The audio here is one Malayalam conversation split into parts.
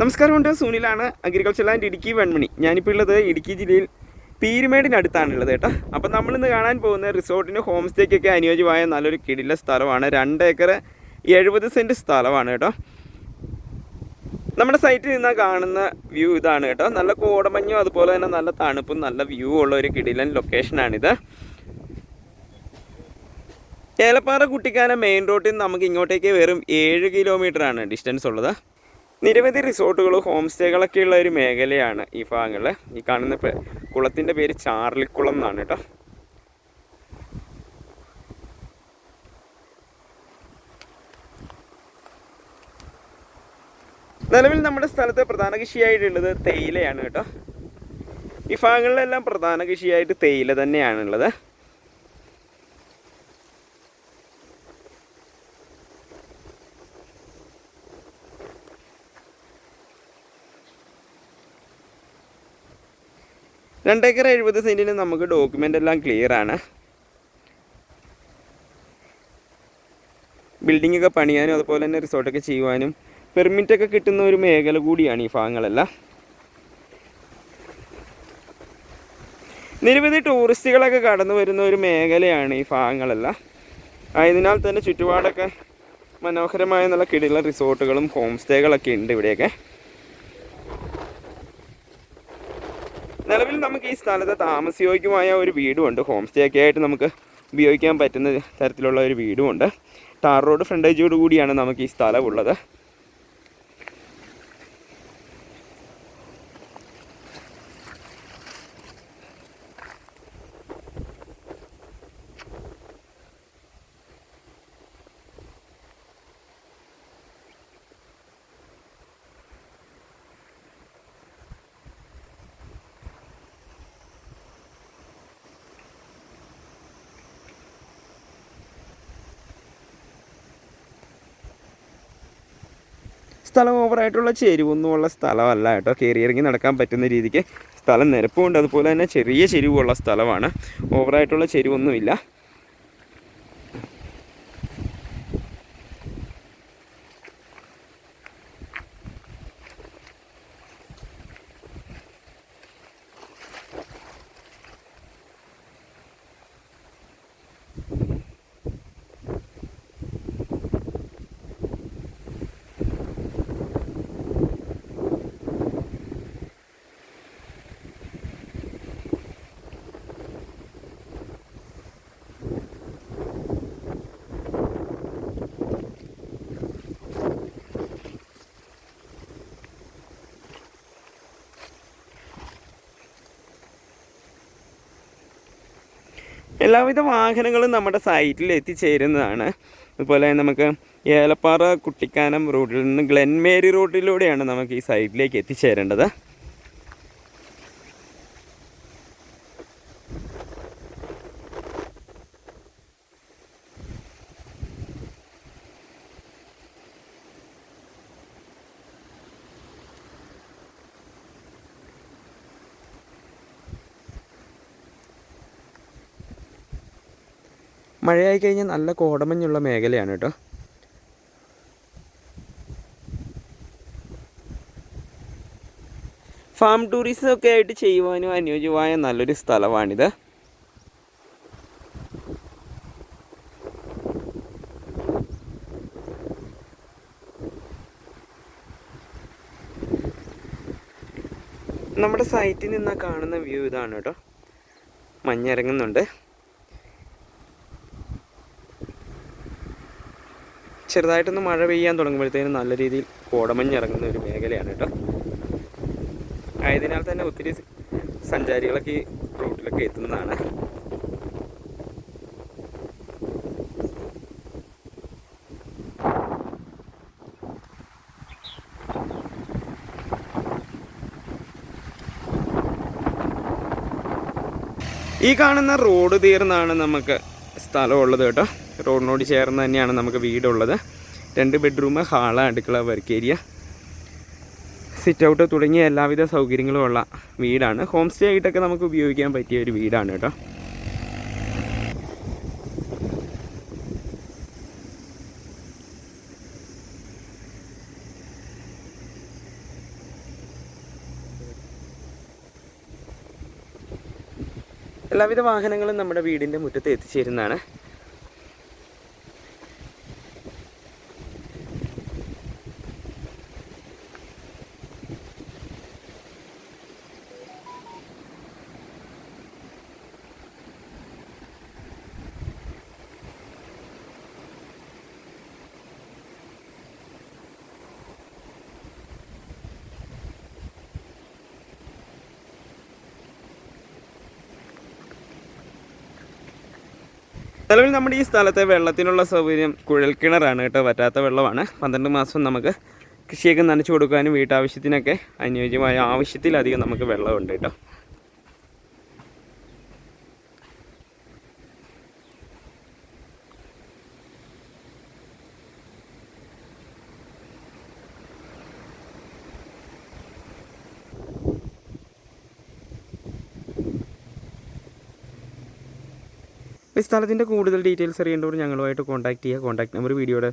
നമസ്കാരമുണ്ട് സുനിലാണ് അഗ്രികൾച്ചർ ലാൻഡ് ഇടുക്കി വെൺമണി. ഞാനിപ്പോൾ ഉള്ളത് ഇടുക്കി ജില്ലയിൽ പീരുമേടിനടുത്താണുള്ളത് കേട്ടോ. അപ്പം നമ്മളിന്ന് കാണാൻ പോകുന്ന റിസോർട്ടിന് ഹോം സ്റ്റേക്കൊക്കെ അനുയോജ്യമായ നല്ലൊരു കിടില സ്ഥലമാണ്. രണ്ട് ഏക്കർ എഴുപത് സെന്റ് സ്ഥലമാണ് കേട്ടോ. നമ്മുടെ സൈറ്റിൽ നിന്ന് കാണുന്ന വ്യൂ ഇതാണ് കേട്ടോ. നല്ല കോടമഞ്ഞും അതുപോലെ തന്നെ നല്ല തണുപ്പും നല്ല വ്യൂ ഉള്ള ഒരു കിടിലൻ ലൊക്കേഷനാണിത് ഏലപ്പാറ കുട്ടിക്കാനം മെയിൻ റോഡിൽ നിന്ന് നമുക്ക് ഇങ്ങോട്ടേക്ക് വെറും ഏഴ് കിലോമീറ്റർ ആണ് ഡിസ്റ്റൻസ് ഉള്ളത്. നിരവധി റിസോർട്ടുകൾ ഹോം സ്റ്റേകളൊക്കെ ഉള്ള ഒരു മേഖലയാണ് ഈ ഭാഗങ്ങളിൽ ഈ കാണുന്ന കുളത്തിന്റെ പേര് ചാർലിക്കുളം എന്നാണ് കേട്ടോ നിലവിൽ നമ്മുടെ സ്ഥലത്ത് പ്രധാന കൃഷിയായിട്ടുള്ളത് തേയിലയാണ് കേട്ടോ ഈ ഭാഗങ്ങളിലെല്ലാം പ്രധാന കൃഷിയായിട്ട് തേയില തന്നെയാണുള്ളത്. രണ്ടേക്കർ എഴുപത് സെന്റിന് നമുക്ക് ഡോക്യുമെന്റ് എല്ലാം ക്ലിയർ ആണ്. ബിൽഡിംഗ് ഒക്കെ പണിയാനും അതുപോലെ തന്നെ റിസോർട്ടൊക്കെ ചെയ്യുവാനും പെർമിറ്റ് ഒക്കെ കിട്ടുന്ന ഒരു മേഖല കൂടിയാണ് ഈ ഭാഗങ്ങളെല്ലാം. നിരവധി ടൂറിസ്റ്റുകളൊക്കെ കടന്നു വരുന്ന ഒരു മേഖലയാണ് ഈ ഭാഗങ്ങളെല്ലാം. ആയതിനാൽ തന്നെ ചുറ്റുപാടൊക്കെ മനോഹരമായ നല്ല കിടില റിസോർട്ടുകളും ഹോം സ്റ്റേകളൊക്കെ ഉണ്ട് ഇവിടെയൊക്കെ. നിലവിൽ നമുക്ക് ഈ സ്ഥലത്ത് താമസയോഗ്യമായ ഒരു വീടുമുണ്ട്. ഹോം സ്റ്റേ ഒക്കെ ആയിട്ട് നമുക്ക് ഉപയോഗിക്കാൻ പറ്റുന്ന തരത്തിലുള്ള ഒരു വീടുമുണ്ട്. ടാർ റോഡ് ഫ്രണ്ടേജോട് കൂടിയാണ് നമുക്ക് ഈ സ്ഥലം സ്ഥലം ഓവറായിട്ടുള്ള ചെരിവൊന്നുമുള്ള സ്ഥലമല്ല കേട്ടോ. കയറി ഇറങ്ങി നടക്കാൻ പറ്റുന്ന രീതിക്ക് സ്ഥലം നിരപ്പുണ്ട്. അതുപോലെ തന്നെ ചെറിയ ചെരിവുള്ള സ്ഥലമാണ്. ഓവറായിട്ടുള്ള ചെരിവൊന്നുമില്ല. എല്ലാവിധ വാഹനങ്ങളും നമ്മുടെ സൈറ്റിൽ എത്തിച്ചേരുന്നതാണ്. അതുപോലെ നമുക്ക് ഏലപ്പാറ കുട്ടിക്കാനം റോഡിൽ നിന്ന് ഗ്ലെൻമേരി റോഡിലൂടെയാണ് നമുക്ക് ഈ സൈറ്റിലേക്ക് എത്തിച്ചേരേണ്ടത്. മഴയായി കഴിഞ്ഞാൽ നല്ല കോടമഞ്ഞുള്ള മേഖലയാണ് കേട്ടോ. ഫാം ടൂറിസം ഒക്കെ ആയിട്ട് ചെയ്യുവാനും അനുയോജ്യമായ നല്ലൊരു സ്ഥലമാണിത്. നമ്മുടെ സൈറ്റിൽ നിന്ന് കാണുന്ന വ്യൂ ഇതാണ് കേട്ടോ. മഞ്ഞിറങ്ങുന്നുണ്ട്. ചെറുതായിട്ടൊന്ന് മഴ പെയ്യാൻ തുടങ്ങുമ്പോഴത്തേനും നല്ല രീതിയിൽ കോടമഞ്ഞിറങ്ങുന്ന ഒരു മേഖലയാണ് കേട്ടോ. ആയതിനാൽ തന്നെ ഒത്തിരി സഞ്ചാരികളൊക്കെ ഈ റൂട്ടിലൊക്കെ എത്തുന്നതാണ്. ഈ കാണുന്ന റോഡ് തീർന്നാണ് നമുക്ക് സ്ഥലമുള്ളത് കേട്ടോ. റോഡിനോട് ചേർന്ന് തന്നെയാണ് നമുക്ക് വീടുള്ളത്. രണ്ട് ബെഡ്റൂം ഹാൾ അടുക്കള വർക്ക് ഏരിയ. സിറ്റ് ഔട്ട് തുടങ്ങിയ എല്ലാവിധ സൗകര്യങ്ങളും ഉള്ള വീടാണ്. ഹോം സ്റ്റേ ആയിട്ടൊക്കെ നമുക്ക് ഉപയോഗിക്കാൻ പറ്റിയ ഒരു വീടാണ് കേട്ടോ. എല്ലാവിധ വാഹനങ്ങളും നമ്മുടെ വീടിന്റെ മുറ്റത്ത് എത്തിച്ചേരുന്നതാണ്. നിലവിൽ നമ്മുടെ ഈ സ്ഥലത്തെ വെള്ളത്തിനുള്ള സൗകര്യം കുഴൽക്കിണറാണ് കേട്ടോ പറ്റാത്ത വെള്ളമാണ്. പന്ത്രണ്ട് മാസം നമുക്ക് കൃഷിയൊക്കെ നനച്ചു കൊടുക്കാനും വീട്ടാവശ്യത്തിനൊക്കെ അനുയോജ്യമായ ആവശ്യത്തിലധികം നമുക്ക് വെള്ളമുണ്ട് കേട്ടോ. ഈ സ്ഥലത്തിന്റെ കൂടുതൽ ഡീറ്റെയിൽസ് അറിയേണ്ടവർ ഞങ്ങളുമായിട്ട് കോൺടാക്ട് ചെയ്യുക. കോൺടാക്ട് നമ്പർ വീഡിയോയുടെ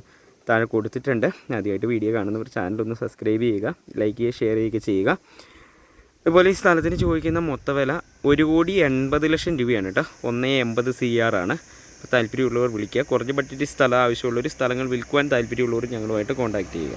താഴെ കൊടുത്തിട്ടുണ്ട്. ആദ്യമായിട്ട് വീഡിയോ കാണുന്നവർ ചാനൽ ഒന്ന് സബ്സ്ക്രൈബ് ചെയ്യുക ലൈക്ക് ചെയ്യുക ഷെയർ ചെയ്യുക ചെയ്യുക. അതുപോലെ ഈ സ്ഥലത്തിന് ചോദിക്കുന്ന മൊത്തവില ഒരു കോടി എൺപത് ലക്ഷം രൂപയാണ് കേട്ടോ. ഒന്നേ എൺപത് സി ആർ ആണ്. അപ്പോൾ താല്പര്യമുള്ളവർ വിളിക്കുക. കുറഞ്ഞ ബഡ്ജറ്റ് സ്ഥലം ആവശ്യമുള്ളവർ സ്ഥലങ്ങൾ വിൽക്കുവാൻ താല്പര്യമുള്ളവർ ഞങ്ങളുമായിട്ട് കോൺടാക്ട് ചെയ്യുക.